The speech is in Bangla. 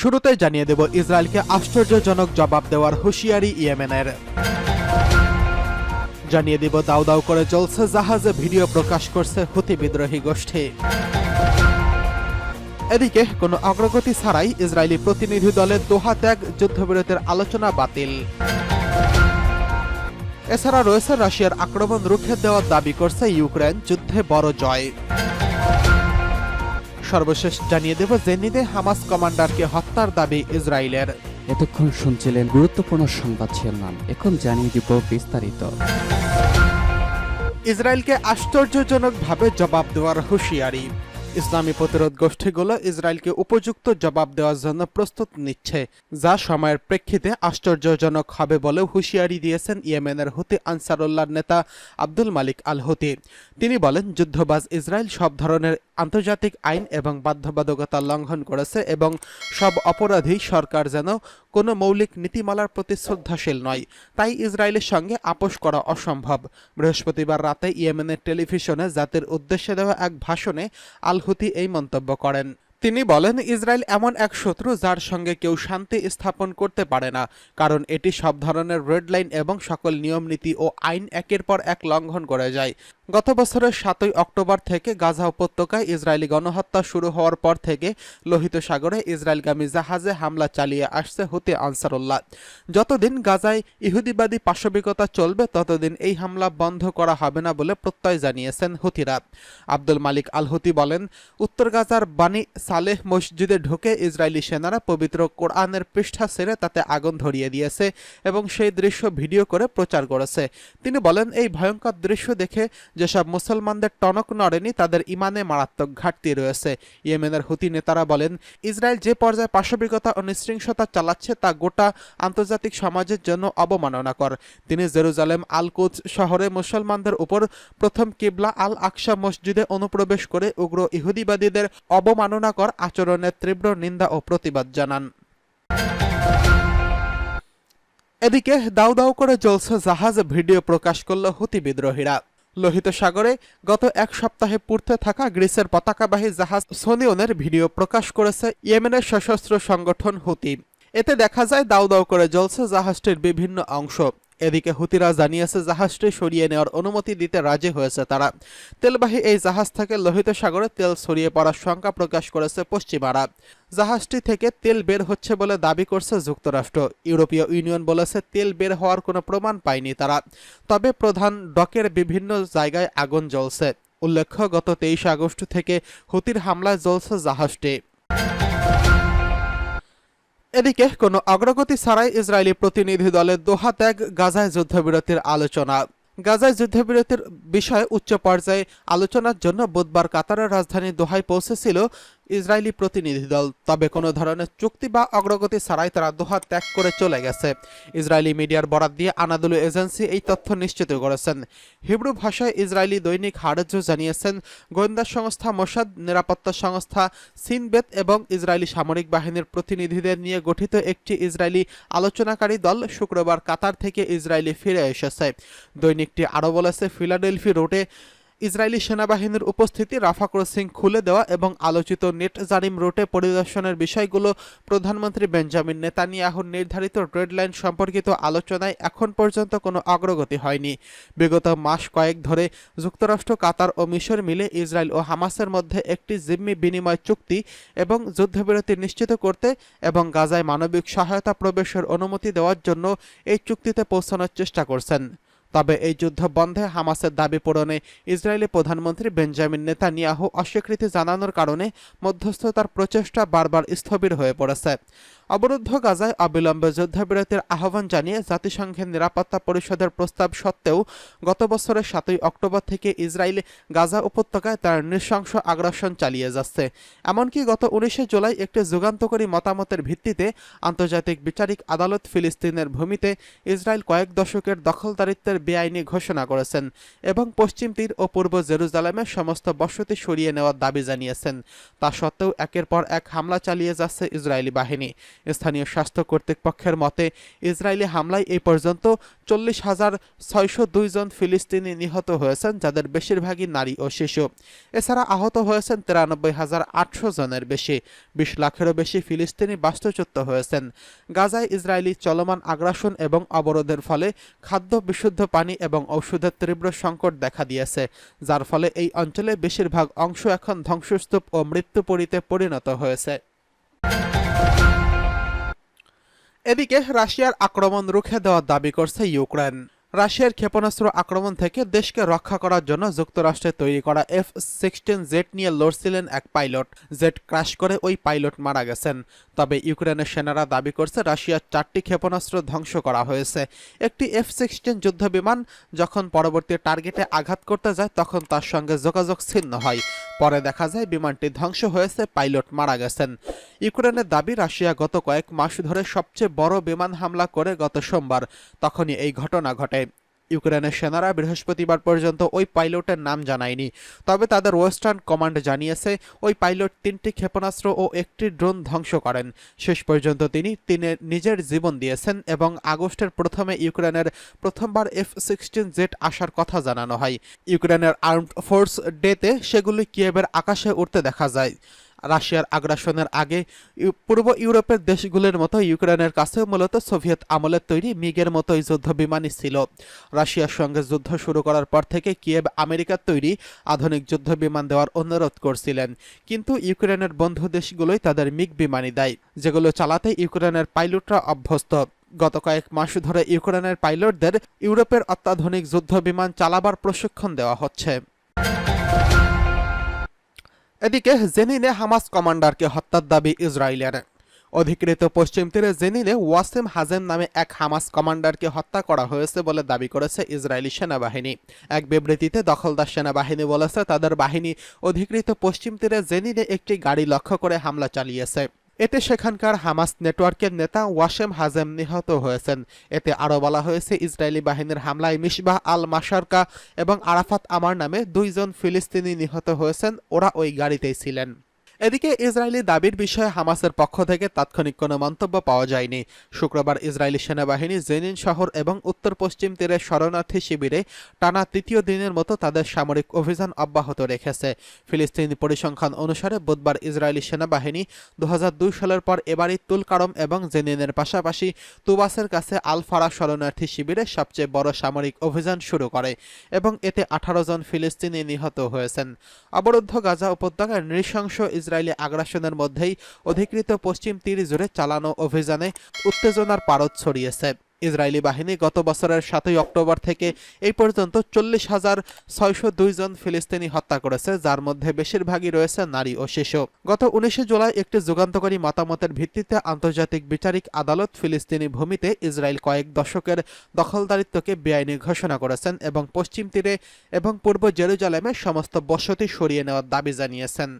শুরুতেই জানিয়ে দেব, ইসরায়েলকে আশ্চর্যজনক জবাব দেওয়ার হুঁশিয়ারি ইয়েমেনের। জানিয়ে দিব দাউ দাউ করে চলছে জাহাজে ভিডিও প্রকাশ করছে হুতি বিদ্রোহী গোষ্ঠী। এদিকে, কোনো অগ্রগতি ছাড়াই ইসরায়েলি প্রতিনিধি দলের দোহা ত্যাগ, যুদ্ধবিরতির আলোচনা বাতিল। এছাড়া রয়েছে রাশিয়ার আক্রমণ রুখে দেওয়ার দাবি করছে ইউক্রেন, যুদ্ধে বড় জয়। সর্বশেষ জানিয়ে দেব জেনিদে হামাস কমান্ডারকে হত্যার দাবি ইসরায়েলের। এতক্ষণ শুনছিলেন গুরুত্বপূর্ণ সংবাদ শিরোনাম। এখন জানিয়ে দিব বিস্তারিত। ইসরায়েলকে আশ্চর্যজনকভাবে জবাব দেওয়ার হুঁশিয়ারি। ইসলামী প্রতিরোধ গোষ্ঠীগুলো ইসরায়েলকে উপযুক্ত জবাব দেওয়ার জন্য প্রস্তুত নিচ্ছে, যা সময়ের প্রেক্ষিতে আশ্চর্যজনক হবে বলেও হুঁশিয়ারি দিয়েছেন ইয়েমেনের হুতি আনসারুল্লাহর নেতা আব্দুল মালিক আল হুতি তিনি বলেন, যুদ্ধবাজ ইসরায়েল সব ধরনের আন্তর্জাতিক আইন এবং বাধ্যবাধকতা লঙ্ঘন করেছে এবং সব অপরাধী সরকার যেন কোনো মৌলিক নীতিমালার প্রতি শ্রদ্ধাশীল নয়। তাই ইসরায়েলের সঙ্গে আপোষ করা অসম্ভব। বৃহস্পতিবার রাতে ইয়েমেনের টেলিভিশনে জাতির উদ্দেশ্যে দেওয়া এক ভাষণে আল হুতি এই মন্তব্য করেন। তিনি বলেন, ইসরায়েল এমন এক শত্রু যার সঙ্গে কেউ শান্তি স্থাপন করতে পারে না, কারণ এটি সব ধরনের রেড লাইন এবং সকল নিয়ম নীতি ও আইন একের পর এক লঙ্ঘন করে যায়। গত বছরের সাতই অক্টোবর থেকে গাজা উপত্যকায় ইসরায়েলি গণহত্যা শুরু হওয়ার পর থেকে লোহিত সাগরে ইসরায়েলগামী জাহাজে হামলা চালিয়ে আসছে হুতি আনসারুল্লাহ। যতদিন গাজায় ইহুদিবাদী পাশবিকতা চলবে, ততদিন এই হামলা বন্ধ করা হবে না বলে প্রত্যয় জানিয়েছেন হুতিরা। আব্দুল মালিক আল হুতি বলেন, উত্তর গাজার বানি সালেহ মসজিদে ঢুকে ইসরায়েলি সেনারা পবিত্র কোরআনের পৃষ্ঠা ছেড়ে তাতে আগুন ধরিয়ে দিয়েছে এবং সেই দৃশ্য ভিডিও করে প্রচার করেছে। তিনি বলেন, এই ভয়ঙ্কর দৃশ্য দেখে যেসব মুসলমানদের টনক নড়েনি, তাদের ইমানে মারাত্মক ঘাটতি রয়েছে। ইয়েমেনের হুতি নেতারা বলেন, ইসরায়েল যে পর্যায়ে পাশবিকতা ও নৃশৃংসতা চালাচ্ছে, তা গোটা আন্তর্জাতিক সমাজের জন্য অবমাননাকর। তিনি জেরুজালেম আল কুচ শহরে মুসলমানদের উপর প্রথম কিবলা আল আকশা মসজিদে অনুপ্রবেশ করে উগ্র ইহুদিবাদীদের অবমাননাকর আচরণের তীব্র নিন্দা ও প্রতিবাদ জানান। এদিকে দাউ দাউ করে জ্বলছে জাহাজ, ভিডিও প্রকাশ করল হুতি বিদ্রোহীরা। লোহিত সাগরে গত এক সপ্তাহে পূর্তে থাকা গ্রিসের পতাকাবাহী জাহাজ সোনিয়নের ভিডিও প্রকাশ করেছে ইয়েমেনের সশস্ত্র সংগঠন হুতি। এতে দেখা যায় দাউ দাউ করে জ্বলছে জাহাজটির বিভিন্ন অংশ। এদিকে হুতিরা জানিয়েছে জাহাজটি সরিয়ে নেওয়ার অনুমতি দিতে রাজি হয়েছে তারা। তেলবাহী এই জাহাজ থেকে লোহিত সাগরে তেল ছড়িয়ে পড়ার শঙ্কা প্রকাশ করেছে পশ্চিমারা। জাহাজটি থেকে তেল বের হচ্ছে বলে দাবি করছে যুক্তরাষ্ট্র। ইউরোপীয় ইউনিয়ন বলেছে তেল বের হওয়ার কোনো প্রমাণ পায়নি তারা। তবে প্রধান ডকের বিভিন্ন জায়গায় আগুন জ্বলছে। উল্লেখ্য, গত তেইশে আগস্ট থেকে হুতির হামলায় জ্বলছে জাহাজটি। এদিকে কোনো অগ্রগতি ছাড়াই ইসরায়েলি প্রতিনিধি দলের দোহা ত্যাগ গাজায় যুদ্ধবিরতির আলোচনা। গাজায় যুদ্ধবিরতির বিষয়ে উচ্চ পর্যায়ে আলোচনার জন্য বুধবার কাতারের রাজধানী দোহায় পৌঁছেছিল ইসরায়েলি প্রতিনিধি দল, তবে কোনো ধরনের চুক্তি বা অগ্রগতি ছাড়াই তারা দোহা ত্যাগ করে চলে গেছে। ইসরায়েলি মিডিয়ার বরাত দিয়ে আনাদুলু এজেন্সি এই তথ্য নিশ্চিত করেছেন। হিব্রু ভাষায় ইসরায়েলি দৈনিক হারেজ জানিয়েছেন, গোয়েন্দা সংস্থা মোসাদ, নিরাপত্তা সংস্থা সিনবেত এবং ইসরায়েলি সামরিক বাহিনীর প্রতিনিধিদের নিয়ে গঠিত একটি ইসরায়েলি আলোচনাকারী দল শুক্রবার কাতার থেকে ইসরায়েলি ফিরে এসেছে। দৈনিকটি আরও বলেছে, ফিলাডেলফি রোডে ইসরায়েলি সেনাবাহিনীর উপস্থিতি রাফা ক্রসিং খুলে দেওয়া এবং আলোচিত নেট জারিম রুটে পরিদর্শনের বিষয়গুলো প্রধানমন্ত্রী বেঞ্জামিন নেতানিয়াহুর নির্ধারিত রেড লাইন সম্পর্কিত আলোচনায় এখন পর্যন্ত কোনো অগ্রগতি হয়নি। বিগত মাস কয়েক ধরে যুক্তরাষ্ট্র, কাতার ও মিশর মিলে ইসরায়েল ও হামাসের মধ্যে একটি জিম্মি বিনিময় চুক্তি এবং যুদ্ধবিরতি নিশ্চিত করতে এবং গাজায় মানবিক সহায়তা প্রবেশের অনুমতি দেওয়ার জন্য এই চুক্তিতে পৌঁছানোর চেষ্টা করছেন। তবে এই যুদ্ধ বন্ধে হামাসের দাবি পূরণে ইসরায়েলি প্রধানমন্ত্রী বেঞ্জামিন নেতানিয়াহু অস্বীকৃতি জানানোর কারণে মধ্যস্থতার প্রচেষ্টা বারবার স্থবির হয়ে পড়েছে। অবরুদ্ধ গাজায় অবিলম্বে যুদ্ধবিরতির আহ্বান জানিয়ে জাতিসংঘের নিরাপত্তা পরিষদের প্রস্তাব সত্ত্বেও গত বছরের সাতই অক্টোবর থেকে ইসরায়েল গাজা উপত্যকায় তার নৃশংস আগ্রাসন চালিয়ে যাচ্ছে। এমনকি গত উনিশে জুলাই একটি যুগান্তকারী মতামতের ভিত্তিতে আন্তর্জাতিক বিচারিক আদালত ফিলিস্তিনের ভূমিতে ইসরায়েল কয়েক দশকের দখলদারিত্বের বেআইনি ঘোষণা করেছেন এবং পশ্চিম তীর ও পূর্ব জেরুজালেমের সমস্ত বসতি সরিয়ে নেওয়ার দাবি জানিয়েছেন। তা সত্ত্বেও একের পর এক হামলা চালিয়ে যাচ্ছে ইসরায়েলি বাহিনী। স্থানীয় স্বাস্থ্য কর্তৃপক্ষের মতে, ইসরায়েলি হামলায় এই পর্যন্ত চল্লিশ হাজার ছয়শো জন ফিলিস্তিনি নিহত হয়েছেন, যাদের বেশিরভাগই নারী ও শিশু। এছাড়া আহত হয়েছেন তিরানব্বই হাজার আটশো জনের বেশি। বিশ লাখেরও বেশি ফিলিস্তিনি বাস্তুচ্যুত হয়েছেন। গাজায় ইসরায়েলি চলমান আগ্রাসন এবং অবরোধের ফলে খাদ্য বিশুদ্ধ পানি এবং ঔষধের তীব্র সংকট দেখা দিয়েছে, যার ফলে এই অঞ্চলে বেশিরভাগ অংশ এখন ধ্বংসস্তূপ ও মৃত্যুপরিতে পরিণত হয়েছে। এদিকে রাশিয়ার আক্রমণ রুখে দেওয়ার দাবি করছে ইউক্রেন। রাশিয়ার ক্ষেপণাস্ত্র আক্রমণ থেকে দেশকে রক্ষা করার জন্য যুক্তরাষ্ট্রে তৈরি করা এফ সিক্সটিন জেট নিয়ে লড়ছিলেন এক পাইলট। জেট ক্রাশ করে ওই পাইলট মারা গেছেন। তবে ইউক্রেনের সেনারা দাবি করছে, রাশিয়ার চারটি ক্ষেপণাস্ত্র ধ্বংস করা হয়েছে। একটি এফ সিক্সটিন যুদ্ধ বিমান যখন পরবর্তী টার্গেটে আঘাত করতে যায়, তখন তার সঙ্গে যোগাযোগ ছিন্ন হয়। পরে দেখা যায়, বিমানটি ধ্বংস হয়েছে, পাইলট মারা গেছেন। ইউক্রেনের দাবি, রাশিয়া গত কয়েক মাস ধরে সবচেয়ে বড় বিমান হামলা করে গত সোমবার। তখনই এই ঘটনা ঘটে। ইউক্রেনের সেনারা বৃহস্পতিবার পর্যন্ত ওই পাইলটের নাম জানায়নি। তবে তাদের ওয়েস্টার্ন কমান্ড জানিয়েছে, ওই পাইলট তিনটি ক্ষেপণাস্ত্র ও একটি ড্রোন ধ্বংস করেন। শেষ পর্যন্ত তিনি তিনি নিজের জীবন দিয়েছেন এবং আগস্টের প্রথমে ইউক্রেনের প্রথমবার এফ সিক্সটিন জেট আসার কথা জানানো হয়। ইউক্রেনের আর্মড ফোর্স ডেতে সেগুলি কিয়েবের আকাশে উঠতে দেখা যায়। রাশিয়ার আগ্রাসনের আগে পূর্ব ইউরোপের দেশগুলির মতো ইউক্রেনের কাছে মূলত সোভিয়েত আমলের তৈরি মিগের মতোই যুদ্ধ বিমানই ছিল। রাশিয়ার সঙ্গে যুদ্ধ শুরু করার পর থেকে কিয়েভ আমেরিকার তৈরি আধুনিক যুদ্ধ বিমান দেওয়ার অনুরোধ করছিলেন। কিন্তু ইউক্রেনের বন্ধু দেশগুলোই তাদের মিগ বিমানই দেয়, যেগুলো চালাতে ইউক্রেনের পাইলটরা অভ্যস্ত। গত কয়েক মাস ধরে ইউক্রেনের পাইলটদের ইউরোপের অত্যাধুনিক যুদ্ধ বিমান চালাবার প্রশিক্ষণ দেওয়া হচ্ছে। এদিকে জেনিনে হামাস কমান্ডারকে হত্যার দাবি ইসরায়েলের। অধিকৃত পশ্চিম তীরে জেনিনে ওয়াসিম হাজেম নামে এক হামাস কমান্ডারকে হত্যা করা হয়েছে বলে দাবি করেছে ইসরায়েলি সেনাবাহিনী। এক বিবৃতিতে দখলদার সেনাবাহিনী বলেছে, তাদের বাহিনী অধিকৃত পশ্চিম তীরে জেনিনে একটি গাড়ি লক্ষ্য করে হামলা চালিয়েছে। এতে সেখানকার হামাস নেটওয়ার্কের নেতা ওয়াসেম হাজেম নিহত হয়েছেন। এতে আরও বলা হয়েছে, ইসরায়েলি বাহিনীর হামলায় মিসবাহ আল মাসারকা এবং আরাফাত আমার নামে দুইজন ফিলিস্তিনি নিহত হয়েছেন। ওরা ওই গাড়িতেই ছিলেন। এদিকে ইসরায়েলি দাবির বিষয়ে হামাসের পক্ষ থেকে তাৎক্ষণিক কোনো মন্তব্য পাওয়া যায়নি। শুক্রবার ইসরায়েলি সেনাবাহিনী জেনিন শহর এবং উত্তর পশ্চিম তীরের শরণার্থী শিবিরে টানা তৃতীয় দিনের মতো তাদের সামরিক অভিযান অব্যাহত রেখেছে। ফিলিস্তিনি পরিসংখ্যান অনুসারে বুধবার ইসরায়েলি সেনাবাহিনী দু হাজার দুই সালের পর এবারই তুলকারম এবং জেনিনের পাশাপাশি তুবাসের কাছে আল ফারা শরণার্থী শিবিরে সবচেয়ে বড় সামরিক অভিযান শুরু করে এবং এতে আঠারো জন ফিলিস্তিনি নিহত হয়েছেন। অবরুদ্ধ গাজা উপত্যকায় নৃশংস ইসরায়েলি আগ্রাসনের মধ্যেই অধিকৃত পশ্চিম তীর জুড়ে চালানো অভিযানে উত্তেজনার পারদ ছড়িয়েছে। ইসরায়েলি বাহিনী গত বছরের সাতই অক্টোবর থেকে এই পর্যন্ত চল্লিশ হাজার ছয়শো জন ফিলিস্তিনি হত্যা করেছে, যার মধ্যে বেশিরভাগই রয়েছে নারী ও শিশু। গত উনিশে জুলাই একটি যুগান্তকারী মতামতের ভিত্তিতে আন্তর্জাতিক বিচারিক আদালত ফিলিস্তিনি ভূমিতে ইসরায়েল কয়েক দশকের দখলদারিত্বকে বেআইনি ঘোষণা করেছেন এবং পশ্চিম তীরে এবং পূর্ব জেরুজালেমে সমস্ত বসতি সরিয়ে নেওয়ার দাবি জানিয়েছেন।